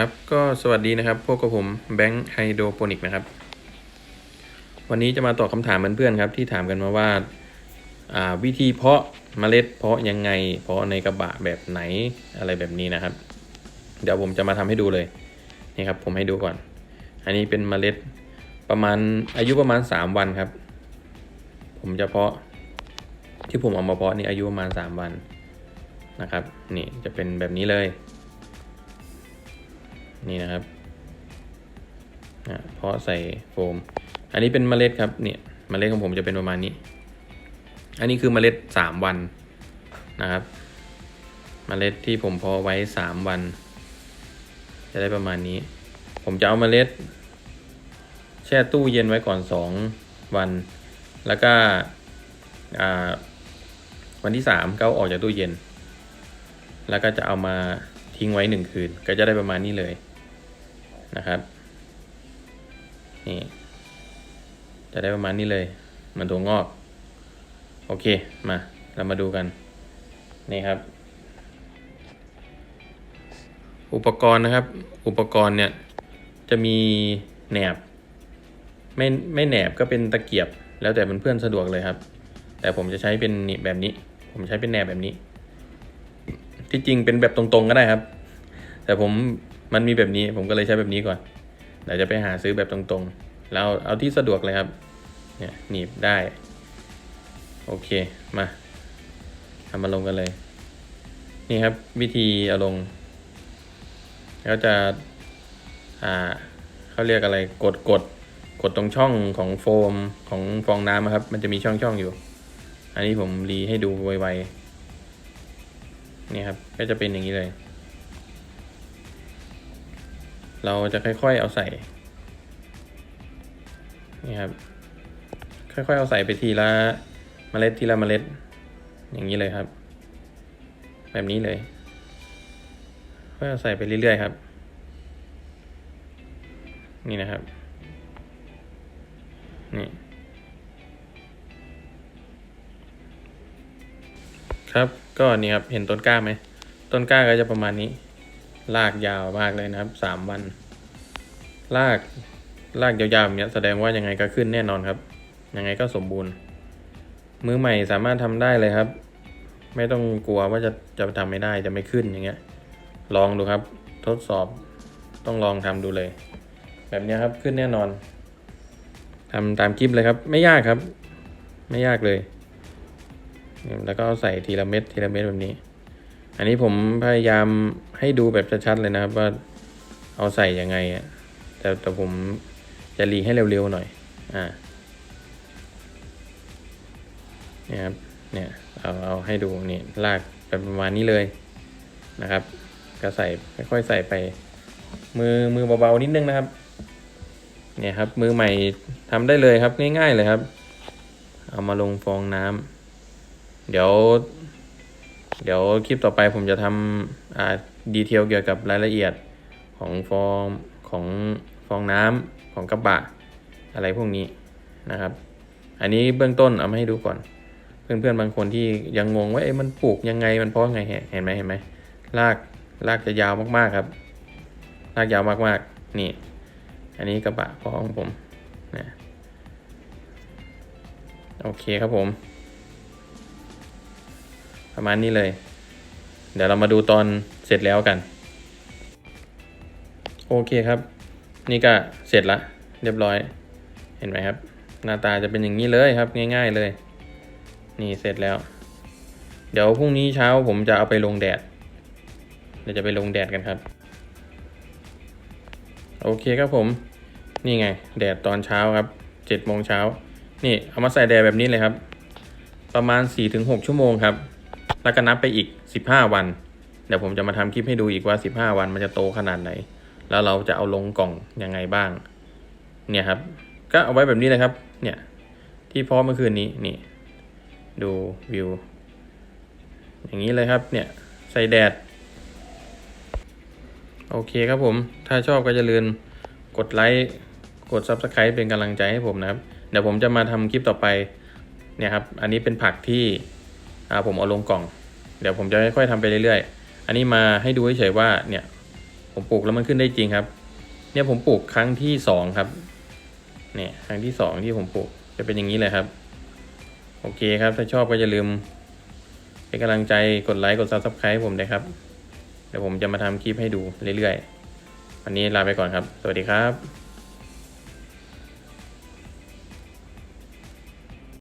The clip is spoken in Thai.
ครับก็สวัสดีนะครับ พวกกับผมแบงค์ไฮโดรโปนิกนะครับ วันนี้จะมาตอบคำถามเพื่อนๆครับ ที่ถามกันมาว่าาวิธีเพาะเมล็ดเพาะยังไง เพาะในกระบะแบบไหนอะไรแบบนี้นะครับ เดี๋ยวผมจะมาทำให้ดูเลยนี่ครับผมให้ดูก่อน อันนี้เป็นเมล็ดประมาณอายุประมาณ 3 วันครับ ผมจะเพาะที่ผมเอามาเพาะนี่อายุประมาณ 3 วันนะครับนี่จะเป็นแบบนี้เลย นี่นะครับเพาะใส่โฟม อันนี้เป็นเมล็ดครับเนี่ยเมล็ดของผมจะเป็นประมาณนี้ อันนี้คือเมล็ดสามวันนะครับ เมล็ดที่ผมเพาะไว้สามวัน จะได้ประมาณนี้ ผมจะเอาเมล็ด แช่ตู้เย็นไว้ก่อนสองวัน แล้วก็วันที่สามก็อออกจากตู้เย็น แล้วก็จะเอามาทิ้งไว้หนึ่งคืน ก็จะได้ประมาณนี้เลย นะครับนี่จะได้ประมาณนี้เลยเหมือนถั่วงอก โอเคมาเรามาดูกัน นี่ครับ อุปกรณ์นะครับ อุปกรณ์เนี่ย จะมีแหนบ ไม่ไม่แหนบก็เป็นตะเกียบ แล้วแต่เพื่อนๆสะดวกเลยครับ แต่ผมจะใช้เป็นแบบนี้ ผมใช้เป็นแหนบแบบนี้ ที่จริงเป็นแบบตรงๆก็ได้ครับ แต่ผม มันมีแบบนี้ผมก็เลยใช้แบบนี้ก่อนเดี๋ยวจะไปหาซื้อแบบตรงๆ แล้วเอาที่สะดวกเลยครับ เนี่ยหนีบได้ โอเคมาทำมาลงกันเลย นี่ครับวิธีเอาลงแล้วจะ อ่าเขาเรียกอะไรกดกดกดตรงช่องของโฟมของฟองน้ำครับ มันจะมีช่องช่องอยู่ อันนี้ผมรีให้ดูไวๆนี่ครับ ก็จะเป็นอย่างนี้เลย เราจะค่อยๆเอาใส่นี่ครับ ค่อยๆเอาใส่ไปทีละเมล็ดทีละเมล็ด อย่างนี้เลยครับ แบบนี้เลย ค่อยเอาใส่ไปเรื่อยๆครับ นี่นะครับนี่ครับก็นี่ครับเห็นต้นกล้าไหมต้นกล้าก็จะประมาณนี้ ลากยาวมากเลยนะครับสามวัน ลากลากยาวๆแบบนี้แสดงว่ายังไงก็ขึ้นแน่นอนครับ ยังไงก็สมบูรณ์ มือใหม่สามารถทำได้เลยครับ ไม่ต้องกลัวว่าจะจะทำไม่ได้จะไม่ขึ้นอย่างเงี้ย ลองดูครับ ทดสอบต้องลองทำดูเลย แบบนี้ครับขึ้นแน่นอนทำตามคลิปเลยครับ ไม่ยากครับ ไม่ยากเลย แล้วก็ใส่ทีละเม็ดทีละเม็ดแบบนี้ อันนี้ผมพยายามให้ดูแบบชัดๆเลยนะครับว่าเอาใส่ยังไงอะแต่แต่ผมจะรีให้เร็วๆหน่อย อ่าเนี่ยครับ เนี่ยเอาเอาให้ดูนี่ลากไปประมาณนี้เลยนะครับ ก็ใส่ค่อยๆใส่ไป มือมือเบาๆนิดนึงนะครับ เนี่ยครับมือใหม่ทำได้เลยครับง่ายๆเลยครับ เอามาลงฟองน้ำเดี๋ยว เดี๋ยวคลิปต่อไปผมจะทำดีเทลเกี่ยวกับรายละเอียดของฟองของฟองน้ำของกระบะอะไรพวกนี้นะครับ อันนี้เบื้องต้นเอามาให้ดูก่อน เพื่อนๆบางคนที่ยังงงว่าเอ๊ะมันปลูกยังไงมันเพราะไงเห็นไหมเห็นไหมรากรากจะยาวมากๆครับรากยาวมากๆนี่ อันนี้กระบะเพาะของผมนะโอเคครับผม ประมาณนี้เลย เดี๋ยวเรามาดูตอนเสร็จแล้วกัน โอเคครับ นี่ก็เสร็จละ เรียบร้อย เห็นไหมครับ หน้าตาจะเป็นอย่างนี้เลยครับ ง่าย ๆเลย นี่เสร็จแล้ว เดี๋ยวพรุ่งนี้เช้าผมจะเอาไปลงแดดเดี๋ยวจะไปลงแดดกันครับ โอเคครับผม นี่ไง แดดตอนเช้าครับเจ็ดโมงเช้า นี่เอามาใส่แดดแบบนี้เลยครับ ประมาณ4ี่ถึงหชั่วโมงครับ แล้วก็นับไปอีก 15 วัน เดี๋ยวผมจะมาทำคลิปให้ดูอีกว่า 15 วันมันจะโตขนาดไหน แล้วเราจะเอาลงกล่องยังไงบ้าง เนี่ยครับ ก็เอาไว้แบบนี้เลยครับ เนี่ย ที่พาะเมื่อคืนนี้นี่ ดูวิว อย่างนี้เลยครับ เนี่ย ใส่แดด โอเคครับผม ถ้าชอบก็จะลืมกดไลค์ กด Subscribe เป็นกำลังใจให้ผมนะครับ เดี๋ยวผมจะมาทำคลิปต่อไป เนี่ยครับ อันนี้เป็นผักที่ อ่าผมเอาลงกล่อง เดี๋ยวผมจะค่อยๆทำไปเรื่อยๆ อันนี้มาให้ดูเฉยๆว่าเนี่ยผมปลูกแล้วมันขึ้นได้จริงครับ เนี่ยผมปลูกครั้งที่สองครับ เนี่ยครั้งที่สองที่ผมปลูกจะเป็นอย่างนี้เลยครับ โอเคครับ ถ้าชอบก็อย่าลืมเป็นกำลังใจกดไลค์กด subscribe ให้ผมด้ครับ เดี๋ยวผมจะมาทำคลิปให้ดูเรื่อยๆ วันนี้ลาไปก่อนครับ สวัสดีครับ